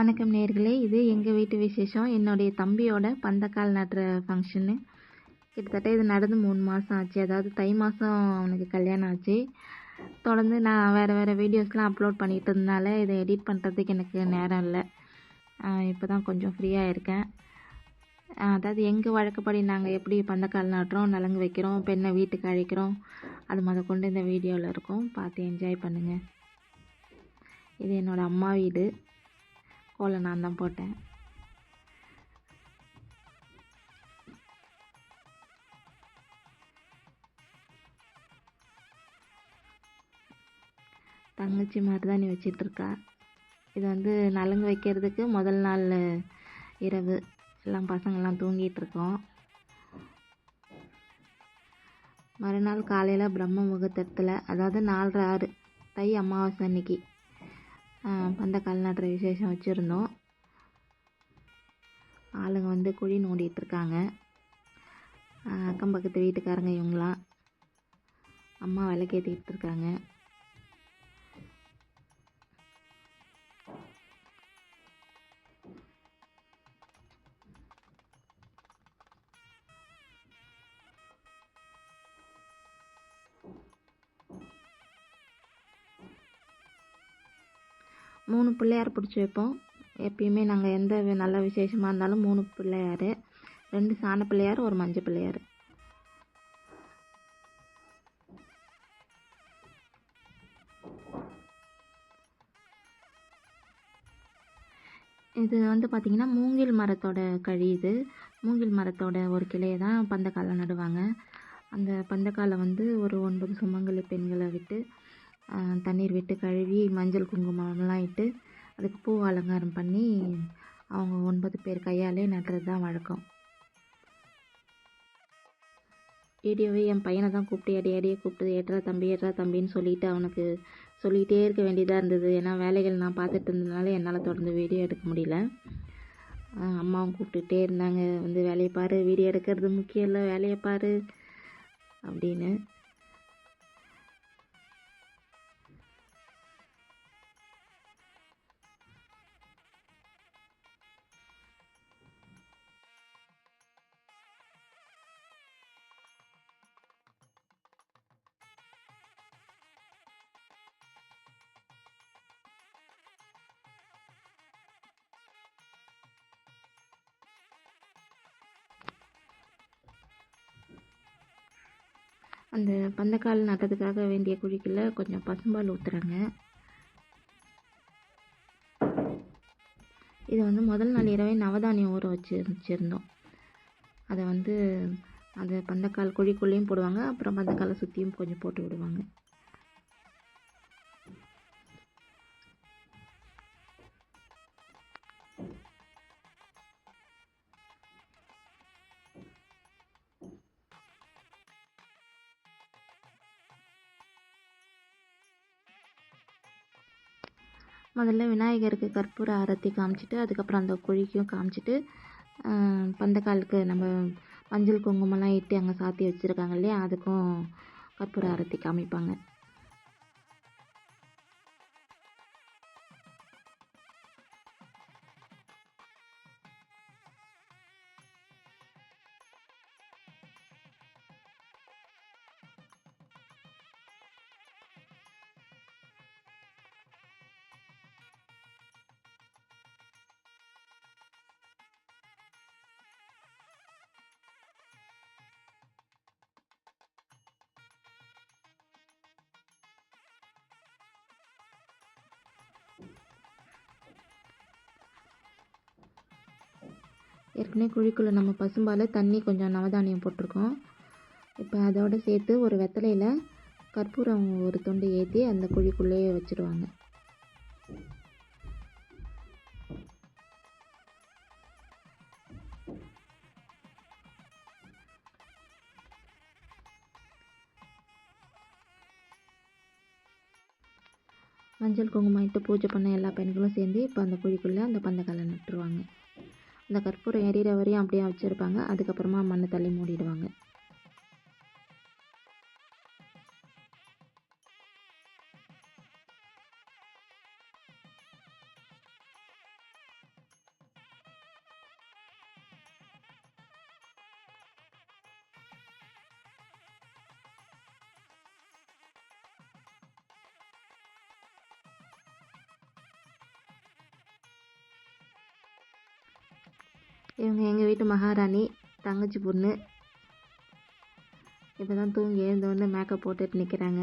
வணக்கம் நேர்களே இது எங்கள் வீட்டு விசேஷம். என்னுடைய தம்பியோட பந்தக்கால் நடுற ஃபங்க்ஷனு கிட்டத்தட்ட இது நடந்து மூணு மாதம் ஆச்சு. அதாவது தை மாதம் அவனுக்கு கல்யாணம் ஆச்சு. தொடர்ந்து நான் வேறு வேறு வீடியோஸ்லாம் அப்லோட் பண்ணிகிட்டு இருந்தனால இதை எடிட் பண்ணுறதுக்கு எனக்கு நேரம் இல்லை. இப்போ தான் கொஞ்சம் ஃப்ரீயாக இருக்கேன். அதாவது எங்கள் வழக்கப்படி நாங்கள் எப்படி பந்தக்கால் நடுறோம் நலங்கு வைக்கிறோம் பெண்ணை வீட்டுக்கு அழைக்கிறோம் அது முத கொண்டு இந்த வீடியோவில் இருக்கும். பார்த்து என்ஜாய் பண்ணுங்கள் இது என்னோடய அம்மா வீடு. கோலம் நான் தான் போட்டேன். தங்கச்சி மாதிரி தான் நீ வச்சிட்ருக்கா. இது வந்து நலங்கு வைக்கிறதுக்கு முதல் நாள் இரவு. எல்லாம் பசங்கள்லாம் தூங்கிட்டு இருக்கோம் மறுநாள் காலையில் பிரம்ம முகூர்த்தத்தில் அதாவது நாலரை ஆறு தை அமாவாசை அன்னைக்கு. பந்தக்கால் நடுற விசேஷம் வச்சுருந்தோம். ஆளுங்க வந்து குழி நோண்டிகிட்டு இருக்காங்க அக்கம் பக்கத்து வீட்டுக்காரங்க இவங்களாம் அம்மா விளக்கேற்றிக்கிட்டு இருக்காங்க மூணு பிள்ளையார் பிடிச்சி வைப்போம். எப்பயுமே நாங்கள் எந்த நல்ல விசேஷமாக இருந்தாலும் மூணு பிள்ளையார் ரெண்டு சாண பிள்ளையார் ஒரு மஞ்சள் பிள்ளையார். இது வந்து பார்த்திங்கன்னா மூங்கில் மரத்தோட கழி இது. மூங்கில் மரத்தோட ஒரு கிளையை தான் பந்தக்கால நடுவாங்க. அந்த பந்தக்காலை வந்து ஒரு ஒன்பது சுமங்கலி பெண்களை விட்டு தண்ணீர் விட்டு கழுவி மஞ்சள் குங்குமம்லாம் இட்டு அதுக்கு பூ அலங்காரம் பண்ணி அவங்க ஒன்பது பேர் கையாலே நடுறது தான் வழக்கம். ஏடியோவே என் பையனை தான் கூப்பிட்டு அடி அடியே கூப்பிட்டு ஏற்றா தம்பி ஏற்றா தம்பின்னு சொல்லிட்டு அவனுக்கு சொல்லிகிட்டே இருக்க வேண்டியதாக இருந்தது. ஏன்னா வேலைகள் நான் பார்த்துட்டு இருந்ததுனால என்னால் தொடர்ந்து வீடியோ எடுக்க முடியல. அம்மாவும் கூப்பிட்டுட்டே இருந்தாங்க. வந்து வேலையை பாரு வீடியோ எடுக்கிறது முக்கியம் இல்லை வேலையை பாரு அப்படின்னு. அந்த பந்தக்கால் நட்டதுக்காக வேண்டிய குழிக்குள்ள கொஞ்சம் பசும்பால் ஊற்றுறாங்க இது வந்து முதல் நாள் இரவே நவதானியம் ஊற வச்சு வச்சுருந்தோம். அதை வந்து அந்த பந்தக்கால் குழிக்குள்ளேயும் போடுவாங்க அப்புறம் பந்தக்காலை சுற்றியும் கொஞ்சம் போட்டு விடுவாங்க. முதல்ல விநாயகருக்கு கற்பூர ஆரத்தி காமிச்சிட்டு அதுக்கப்புறம் அந்த குழிக்கும் காமிச்சிட்டு பந்தக்காலுக்கு நம்ம மஞ்சள் குங்குமம்லாம் இட்டு அங்கே சாத்தி வச்சுருக்காங்க இல்லையா அதுக்கும் கற்பூர ஆரத்தி காமிப்பாங்க. ஏற்கனவே குழிக்குள்ளே நம்ம பசும்பால் தண்ணி கொஞ்சம் நவதானியம் போட்டிருக்கோம். இப்போ அதோடு சேர்த்து ஒரு வெத்தலையில் கற்பூரம் ஒரு துண்டு ஏற்றி அந்த குழிக்குள்ளேயே வச்சுருவாங்க. மஞ்சள் குங்குமம் இட்டு பூஜை பண்ண எல்லா பெண்களும் சேர்ந்து இப்போ அந்த குழிக்குள்ளே அந்த பந்தக்காலை நட்டுருவாங்க. அந்த கற்பூரம் எரியிற வரையும் அப்படியே வச்சுருப்பாங்க. அதுக்கப்புறமா மண்ணை தள்ளி மூடிடுவாங்க. இவங்க எங்கள் வீட்டு மகாராணி தங்கச்சி பொண்ணு. இப்போ தான் தூங்கி எழுந்தோடனே மேக்கப் போட்டுட்டு நிற்கிறாங்க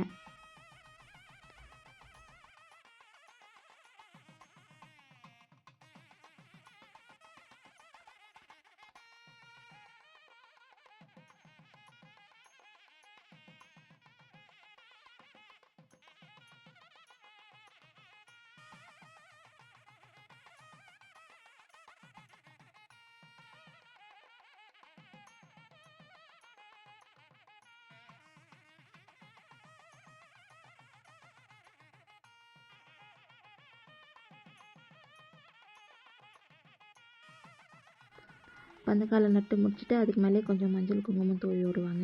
பந்தக்காலை நட்டு முடிச்சுட்டு அதுக்கு மேலே கொஞ்சம் மஞ்சள் குங்குமம் தூவி விடுவாங்க.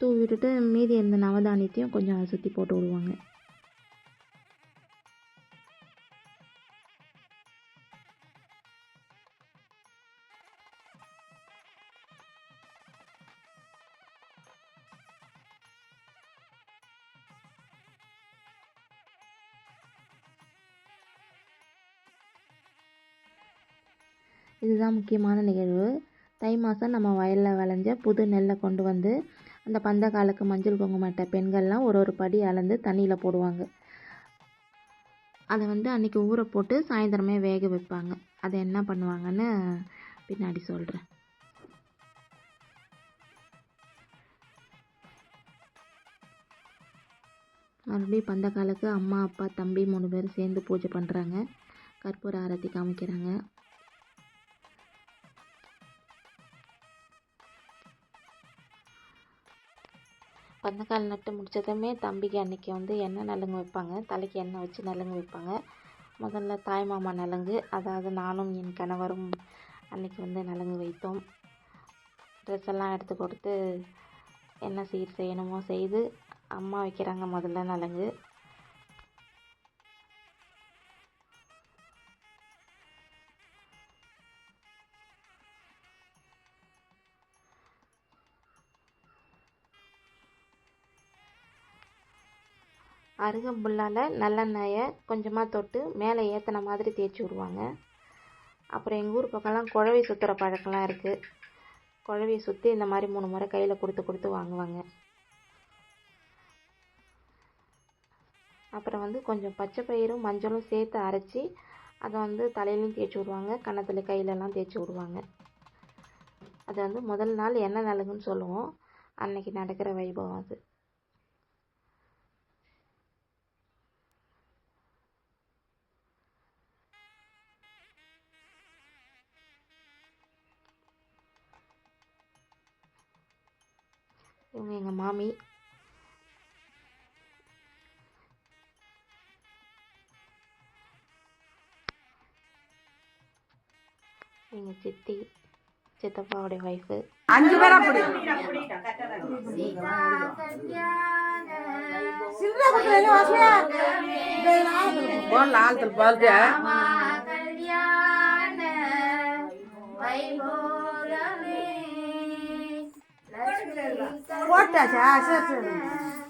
தூவி விட்டுட்டு மீதி இருந்த நவதானியத்தையும் கொஞ்சம் சுற்றி போட்டு விடுவாங்க. இதுதான் முக்கியமான நிகழ்வு. தை மாதம் நம்ம வயலில் விளைஞ்ச புது நெல்லை கொண்டு வந்து அந்த பந்தக்காலுக்கு மஞ்சள் குங்குமட்ட பெண்கள்லாம் ஒரு ஒரு படி அளந்து தண்ணியில் போடுவாங்க. அதை வந்து அன்றைக்கி ஊற போட்டு சாயந்தரமே வேக வைப்பாங்க. அதை என்ன பண்ணுவாங்கன்னு பின்னாடி சொல்கிறேன் மறுபடியும் பந்தக்காலுக்கு அம்மா அப்பா தம்பி மூணு பேரும் சேர்ந்து பூஜை பண்ணுறாங்க கற்பூர ஆரத்தி காமிக்கிறாங்க. பந்தக்கால் நட்டு முடிச்சதுமே தம்பிக்கு அன்றைக்கி வந்து எண்ணெய் நலுங்கு வைப்பாங்க. தலைக்கு எண்ணெய் வச்சு நலுங்கு வைப்பாங்க. முதல்ல தாய் மாமா நலுங்கு அதாவது நானும் என் கணவரும் அன்றைக்கி வந்து நலுங்கு வைத்தோம். ட்ரெஸ் எல்லாம் எடுத்து கொடுத்து என்ன சீர் செய்யணுமோ செய்து அம்மா வைக்கிறாங்க முதல்ல நலுங்கு. அருகம்புல்லால் நல்லெண்ணெயை கொஞ்சமாக தொட்டு மேலே ஏற்றின மாதிரி தேய்ச்சி விடுவாங்க. அப்புறம் எங்கள் ஊர் பக்கம்லாம் குழவை சுற்றுற பழக்கம்லாம் இருக்குது குழவியை சுற்றி இந்த மாதிரி மூணு முறை கையில் கொடுத்து கொடுத்து வாங்குவாங்க. அப்புறம் வந்து கொஞ்சம் பச்சை பயிரும் மஞ்சளும் சேர்த்து அரைச்சி அதை வந்து தலையிலையும் தேய்ச்சி விடுவாங்க. கன்னத்தில் கையிலலாம் தேய்ச்சி விடுவாங்க. அது வந்து முதல் நாள் என்ன நலுங்குன்னு சொல்லுவோம். அன்னைக்கு நடக்கிற வைபவம் அது. இவங்க எங்கள் மாமி. எங்கள் சித்தி சித்தப்பாவுடைய ஒய்ஃபு அஞ்சு பேரா அப்படி சின்ன பிள்ளைங்க வாசியா போன் ஆழ்த்தல் பால்ட்டு போட்டாச்சா சரி சரி வைபோகமே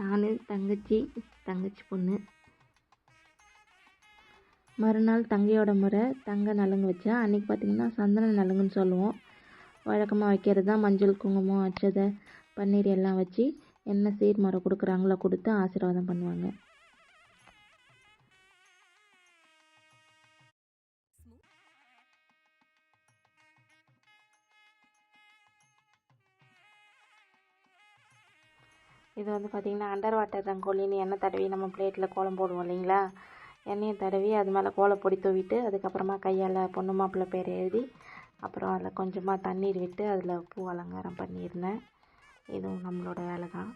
நான் தங்கச்சி தங்கச்சி பொண்ணு. மறுநாள் தங்கையோட முறை தங்க நலுங்கு வச்சேன் அன்றைக்கி பார்த்திங்கன்னா சந்தன நலுங்குன்னு சொல்லுவோம். வழக்கமாக வைக்கிறது தான் மஞ்சள் குங்குமம் அச்சதை பன்னீர் எல்லாம் வச்சு என்ன சீர்முறை கொடுக்குறாங்களோ கொடுத்து ஆசீர்வாதம் பண்ணுவாங்க. இது வந்து பார்த்திங்கன்னா அண்டர் வாட்டர் ரங்கோலின்னு எண்ணெய் தடவி நம்ம பிளேட்டில் கோலம் போடுவோம் இல்லைங்களா? எண்ணெயை தடவி அது மேலே கோலப்பொடி தூவிட்டு அதுக்கப்புறமா கையால் பொண்ணு மாப்பிள்ளை பேர் எழுதி அப்புறம் அதில் கொஞ்சமாக தண்ணீர் விட்டு அதில் பூ அலங்காரம் பண்ணியிருந்தேன். இதுவும் நம்மளோட வேலை தான்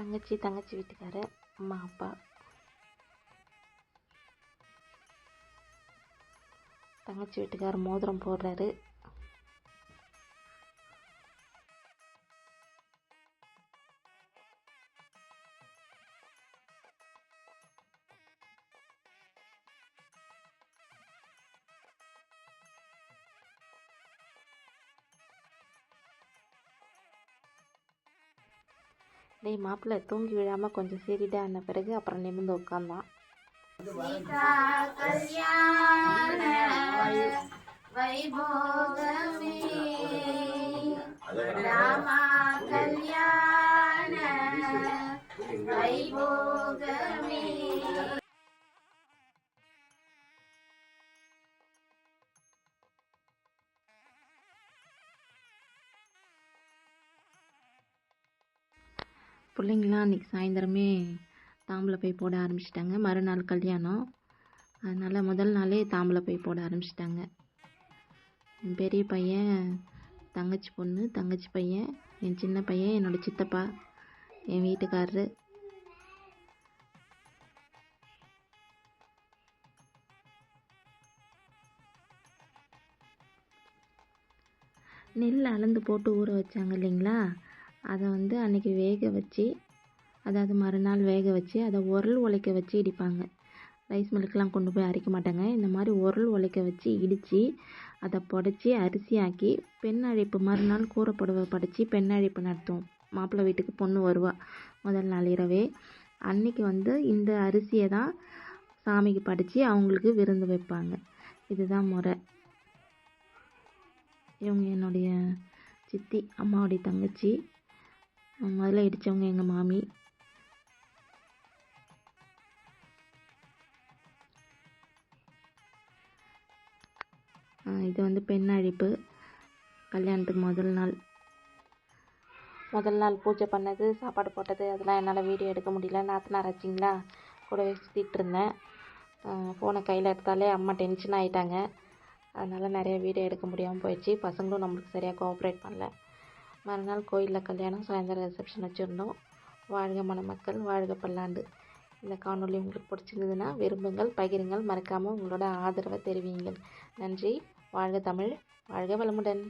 தங்கச்சி தங்கச்சி வீட்டுக்காரர் அம்மா அப்பா. தங்கச்சி வீட்டுக்கார் மோதிரம் போடுறாரு. டேய் மாப்பிள்ளை தூங்கி விழாமல் கொஞ்சம் சரிடா ஆன பிறகு அப்புறம் நிமிர்ந்து உட்காந்தான் பிள்ளைங்களாம் அன்றைக்கி சாயந்தரமே தாம்பூல பை போட ஆரம்பிச்சிட்டாங்க. மறுநாள் கல்யாணம். அதனால் முதல் நாளே தாம்பூல பை போட ஆரம்பிச்சிட்டாங்க. என் பெரிய பையன் தங்கச்சி பொண்ணு தங்கச்சி பையன் என் சின்ன பையன் என்னோடய சித்தப்பா என் வீட்டுக்காரரு. நெல் அளந்து போட்டு ஊற வச்சாங்க இல்லைங்களா? அதை வந்து அன்றைக்கி வேக வச்சு அதாவது மறுநாள் வேக வச்சு அதை உரல் உலைக்க வச்சு இடிப்பாங்க. ரைஸ் மில்லுக்கெலாம் கொண்டு போய் அரைக்க மாட்டாங்க. இந்த மாதிரி உரல் உலைக்க வச்சு இடித்து அதை புடச்சி அரிசியாக்கி பெண் அழைப்பு மறுநாள் கூரைப்புடவை படைச்சி பெண் அழைப்பு நடத்துவோம். மாப்பிள்ளை வீட்டுக்கு பொண்ணு வருவா முதல் நாள் இரவே. அன்னைக்கு வந்து இந்த அரிசியை தான் சாமிக்கு படித்து அவங்களுக்கு விருந்து வைப்பாங்க. இதுதான் முறை. இவங்க என்னுடைய சித்தி அம்மாவுடைய தங்கச்சி. முதல்ல இடித்தவங்க எங்கள் மாமி. இது வந்து பெண் அழைப்பு. கல்யாணத்துக்கு முதல் நாள். முதல் நாள் பூஜை பண்ணது சாப்பாடு போட்டது அதெல்லாம் என்னால் வீடியோ எடுக்க முடியல. நாத்தனார் ஆச்சிங்களா? கூடவே சுற்றிட்டு இருந்தேன். ஃபோனை கையில் எடுத்தாலே அம்மா டென்ஷன் ஆகிட்டாங்க அதனால் நிறைய வீடியோ எடுக்க முடியாமல் போயிடுச்சு. பசங்களும் நம்மளுக்கு சரியாக கோஆப்ரேட் பண்ணல. மறுநாள் கோயிலில் கல்யாணம் சாயந்தரம் ரிசப்ஷன் வச்சுருந்தோம். வாழ்க மணமக்கள் வாழ்க பல்லாண்டு. இந்த காணொளி உங்களுக்கு பிடிச்சிருந்ததுன்னா விரும்புங்கள் பகிருங்கள். மறக்காமல் உங்களோட ஆதரவை தெரிவியுங்கள். நன்றி. வாழ்க தமிழ் வாழ்க வளமுடன்.